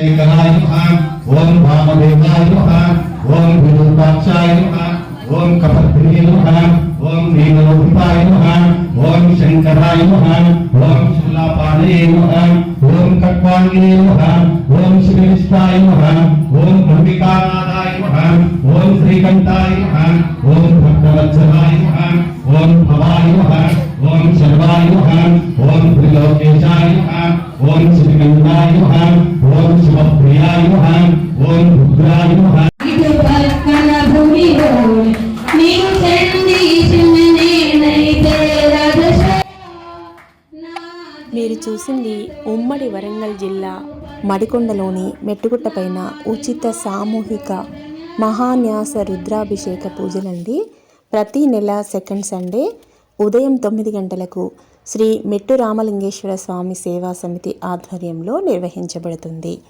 శంకరాయ ఓం వామదేవాయ ఓం విరూపాక్షాయ ఓం కపద్రియ ఓం నీలలోహితాయ ఓం శంకరాయ ఓం ఓం కట్వాంగినే ఓం శ్రీవిష్టాయ ఓం అంబికానాథాయ ఓం శ్రీకంఠాయ ఓం శర్వాయ నమః ఓం త్రిలోకేశాయ నమః ఓం శ్రీకంఠాయ నమః ఓం శివప్రియాయ నమః ఓం రుద్రాయ నమః పక్కన నీవు మీరు చూసింది ఉమ్మడి వరంగల్ జిల్లా మడికొండలోని మెట్టుగుట్టపైన ఉచిత సామూహిక మహాన్యాస రుద్రాభిషేక పూజలండి. ప్రతి నెల సెకండ్ సండే ఉదయం తొమ్మిది గంటలకు శ్రీ మెట్టు రామలింగేశ్వర స్వామి సేవా సమితి ఆధ్వర్యంలో నిర్వహించబడుతుంది.